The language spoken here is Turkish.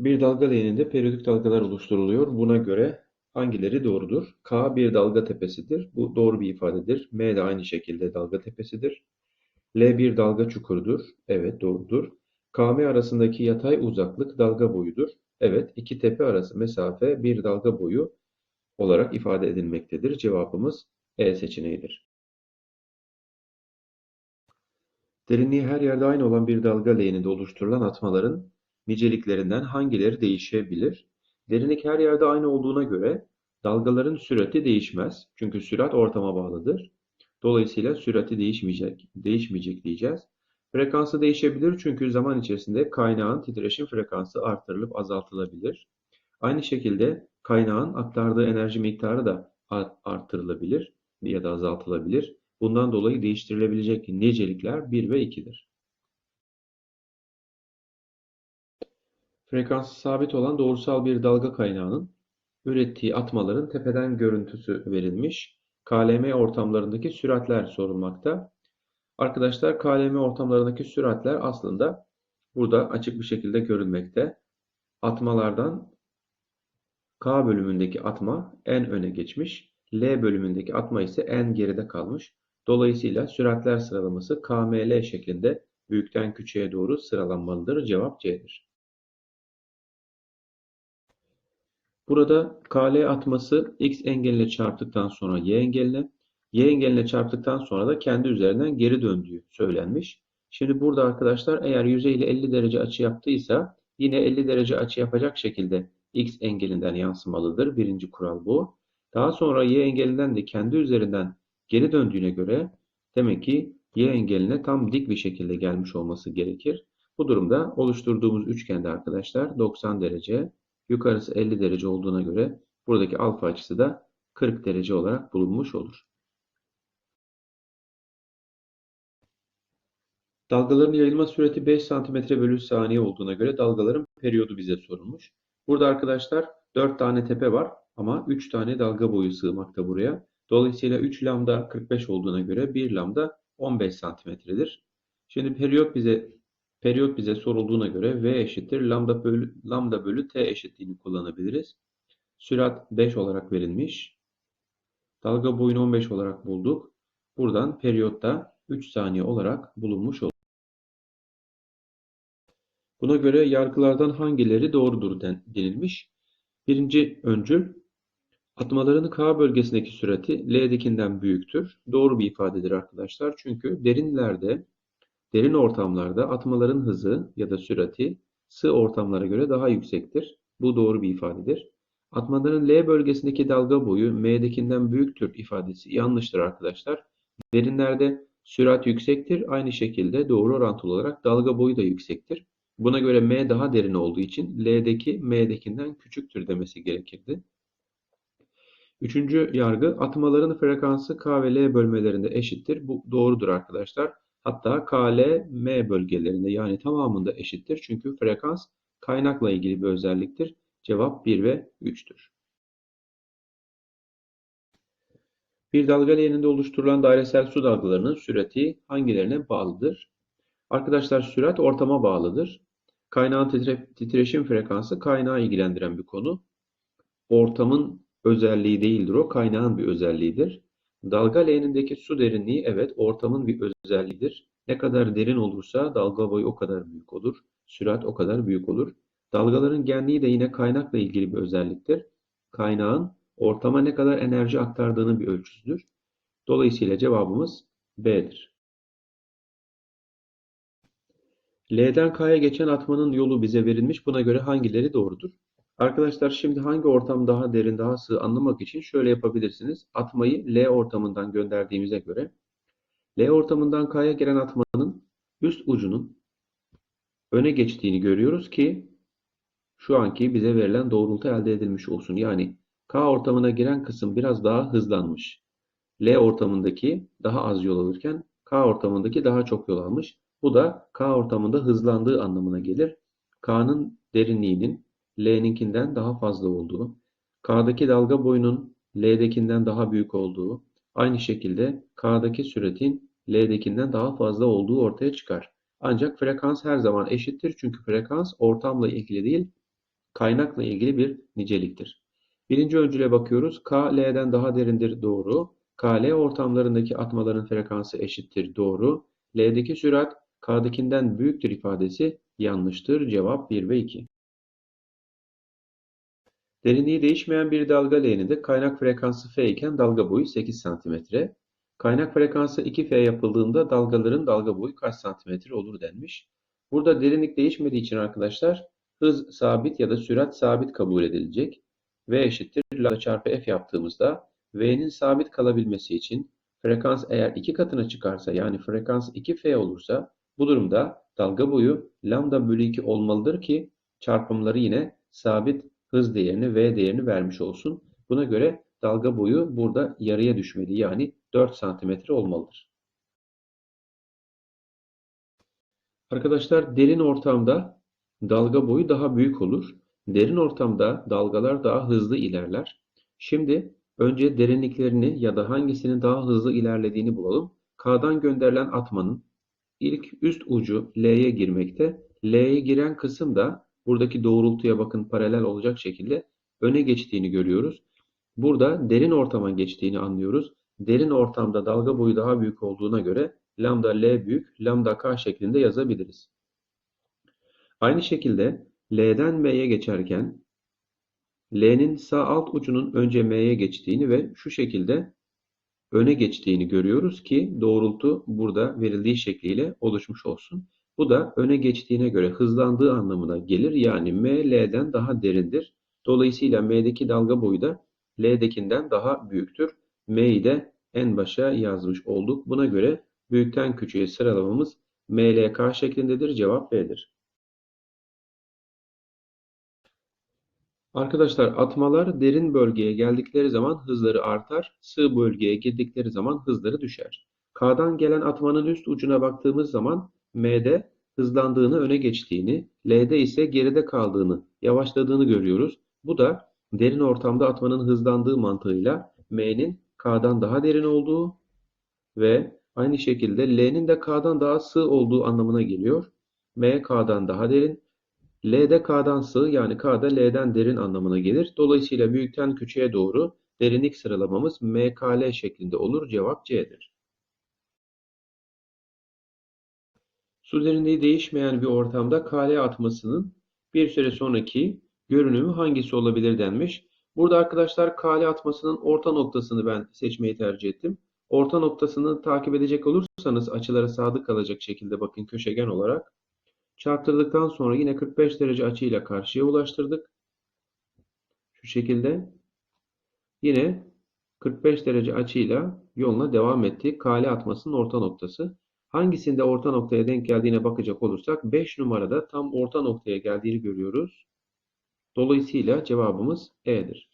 Bir dalga leğeninde periyodik dalgalar oluşturuluyor. Buna göre hangileri doğrudur? K bir dalga tepesidir. Bu doğru bir ifadedir. M de aynı şekilde dalga tepesidir. L bir dalga çukurudur. Evet doğrudur. KM arasındaki yatay uzaklık dalga boyudur. Evet iki tepe arası mesafe bir dalga boyu olarak ifade edilmektedir. Cevabımız E seçeneğidir. Derinliği her yerde aynı olan bir dalga leğeninde oluşturulan atmaların niceliklerinden hangileri değişebilir? Derinlik her yerde aynı olduğuna göre dalgaların sürati değişmez. Çünkü sürat ortama bağlıdır. Dolayısıyla sürati değişmeyecek, değişmeyecek diyeceğiz. Frekansı değişebilir çünkü zaman içerisinde kaynağın titreşim frekansı artırılıp azaltılabilir. Aynı şekilde kaynağın aktardığı enerji miktarı da artırılabilir ya da azaltılabilir. Bundan dolayı değiştirilebilecek nicelikler 1 ve 2'dir. Frekansı sabit olan doğrusal bir dalga kaynağının ürettiği atmaların tepeden görüntüsü verilmiş. KLM ortamlarındaki süratler sorulmakta. Arkadaşlar KLM ortamlarındaki süratler aslında burada açık bir şekilde görülmekte. Atmalardan K bölümündeki atma en öne geçmiş. L bölümündeki atma ise en geride kalmış. Dolayısıyla süratler sıralaması KML şeklinde büyükten küçüğe doğru sıralanmalıdır. Cevap C'dir. Burada KL atması x engeline çarptıktan sonra y engeline, y engeline çarptıktan sonra da kendi üzerinden geri döndüğü söylenmiş. Şimdi burada arkadaşlar eğer yüzey ile 50 derece açı yaptıysa yine 50 derece açı yapacak şekilde x engelinden yansımalıdır. Birinci kural bu. Daha sonra y engelinden de kendi üzerinden geri döndüğüne göre demek ki y engeline tam dik bir şekilde gelmiş olması gerekir. Bu durumda oluşturduğumuz üçgende arkadaşlar 90 derece, yukarısı 50 derece olduğuna göre buradaki alfa açısı da 40 derece olarak bulunmuş olur. Dalgaların yayılma süreti 5 cm bölü saniye olduğuna göre dalgaların periyodu bize sorulmuş. Burada arkadaşlar 4 tane tepe var ama 3 tane dalga boyu sığmakta buraya. Dolayısıyla 3 lambda 45 olduğuna göre 1 lambda 15 santimetredir. Şimdi periyot bize periyot bize sorulduğuna göre V eşittir lambda bölü, lambda bölü T eşitliğini kullanabiliriz. Sürat 5 olarak verilmiş. Dalga boyunu 15 olarak bulduk. Buradan periyotta 3 saniye olarak bulunmuş olur. Buna göre yargılardan hangileri doğrudur denilmiş. Birinci öncül Atmaların K bölgesindeki sürati L'dekinden büyüktür. Doğru bir ifadedir arkadaşlar. Çünkü derinlerde, derin ortamlarda atmaların hızı ya da sürati sığ ortamlara göre daha yüksektir. Bu doğru bir ifadedir. Atmaların L bölgesindeki dalga boyu M'dekinden büyüktür ifadesi yanlıştır arkadaşlar. Derinlerde sürat yüksektir. Aynı şekilde doğru orantılı olarak dalga boyu da yüksektir. Buna göre M daha derin olduğu için L'deki M'dekinden küçüktür demesi gerekirdi. Üçüncü yargı atmaların frekansı K ve L bölmelerinde eşittir. Bu doğrudur arkadaşlar. Hatta K, L, M bölgelerinde yani tamamında eşittir. Çünkü frekans kaynakla ilgili bir özelliktir. Cevap 1 ve 3'tür. Bir dalga leğeninde oluşturulan dairesel su dalgalarının sürati hangilerine bağlıdır? Arkadaşlar sürat ortama bağlıdır. Kaynağın titre titreşim frekansı kaynağı ilgilendiren bir konu. Ortamın özelliği değildir o, kaynağın bir özelliğidir. Dalga leğenindeki su derinliği evet ortamın bir özelliğidir. Ne kadar derin olursa dalga boyu o kadar büyük olur. Sürat o kadar büyük olur. Dalgaların genliği de yine kaynakla ilgili bir özelliktir. Kaynağın ortama ne kadar enerji aktardığının bir ölçüsüdür. Dolayısıyla cevabımız B'dir. L'den K'ya geçen atmanın yolu bize verilmiş. Buna göre hangileri doğrudur? Arkadaşlar şimdi hangi ortam daha derin, daha sığ anlamak için şöyle yapabilirsiniz. Atmayı L ortamından gönderdiğimize göre L ortamından K'ya gelen atmanın üst ucunun öne geçtiğini görüyoruz ki şu anki bize verilen doğrultu elde edilmiş olsun. Yani K ortamına giren kısım biraz daha hızlanmış. L ortamındaki daha az yol alırken K ortamındaki daha çok yol almış. Bu da K ortamında hızlandığı anlamına gelir. K'nın derinliğinin L'ninkinden daha fazla olduğu, K'daki dalga boyunun L'dekinden daha büyük olduğu, aynı şekilde K'daki süretin L'dekinden daha fazla olduğu ortaya çıkar. Ancak frekans her zaman eşittir çünkü frekans ortamla ilgili değil, kaynakla ilgili bir niceliktir. Birinci öncüle bakıyoruz. K, L'den daha derindir. Doğru. KL ortamlarındaki atmaların frekansı eşittir. Doğru. L'deki sürat K'dakinden büyüktür ifadesi yanlıştır. Cevap 1 ve 2. Derinliği değişmeyen bir dalga L'ninde kaynak frekansı F iken dalga boyu 8 cm. Kaynak frekansı 2F yapıldığında dalgaların dalga boyu kaç santimetre olur denmiş. Burada derinlik değişmediği için arkadaşlar hız sabit ya da sürat sabit kabul edilecek. V eşittir lambda çarpı F yaptığımızda V'nin sabit kalabilmesi için frekans eğer iki katına çıkarsa yani frekans 2F olursa bu durumda dalga boyu lambda bölü 2 olmalıdır ki çarpımları yine sabit hız değerini V değerini vermiş olsun. Buna göre dalga boyu burada yarıya düşmeli yani 4 santimetre olmalıdır. Arkadaşlar derin ortamda dalga boyu daha büyük olur. Derin ortamda dalgalar daha hızlı ilerler. Şimdi önce derinliklerini ya da hangisinin daha hızlı ilerlediğini bulalım. K'dan gönderilen atmanın ilk üst ucu L'ye girmekte. L'ye giren kısım da buradaki doğrultuya bakın paralel olacak şekilde öne geçtiğini görüyoruz. Burada derin ortama geçtiğini anlıyoruz. Derin ortamda dalga boyu daha büyük olduğuna göre lambda L büyük, lambda K şeklinde yazabiliriz. Aynı şekilde L'den M'ye geçerken L'nin sağ alt ucunun önce M'ye geçtiğini ve şu şekilde öne geçtiğini görüyoruz ki doğrultu burada verildiği şekliyle oluşmuş olsun. Bu da öne geçtiğine göre hızlandığı anlamına gelir. Yani M L'den daha derindir. Dolayısıyla M'deki dalga boyu da L'dekinden daha büyüktür. M'yi de en başa yazmış olduk. Buna göre büyükten küçüğe sıralamamız MLK şeklindedir. Cevap B'dir. Arkadaşlar atmalar derin bölgeye geldikleri zaman hızları artar, sığ bölgeye girdikleri zaman hızları düşer. K'dan gelen atmanın üst ucuna baktığımız zaman M'de hızlandığını, öne geçtiğini, L'de ise geride kaldığını, yavaşladığını görüyoruz. Bu da derin ortamda atmanın hızlandığı mantığıyla M'nin K'dan daha derin olduğu ve aynı şekilde L'nin de K'dan daha sığ olduğu anlamına geliyor. M K'dan daha derin, L'de K'dan sığ yani K'da L'den derin anlamına gelir. Dolayısıyla büyükten küçüğe doğru derinlik sıralamamız MKL şeklinde olur. Cevap C'dir. Su derinliği değişmeyen bir ortamda KL atmasının bir süre sonraki görünümü hangisi olabilir denmiş. Burada arkadaşlar KL atmasının orta noktasını ben seçmeyi tercih ettim. Orta noktasını takip edecek olursanız açılara sadık kalacak şekilde bakın köşegen olarak çarptırdıktan sonra yine 45 derece açıyla karşıya ulaştırdık. Şu şekilde yine 45 derece açıyla yoluna devam etti. KL atmasının orta noktası. Hangisinde orta noktaya denk geldiğine bakacak olursak 5 numarada tam orta noktaya geldiğini görüyoruz. Dolayısıyla cevabımız E'dir.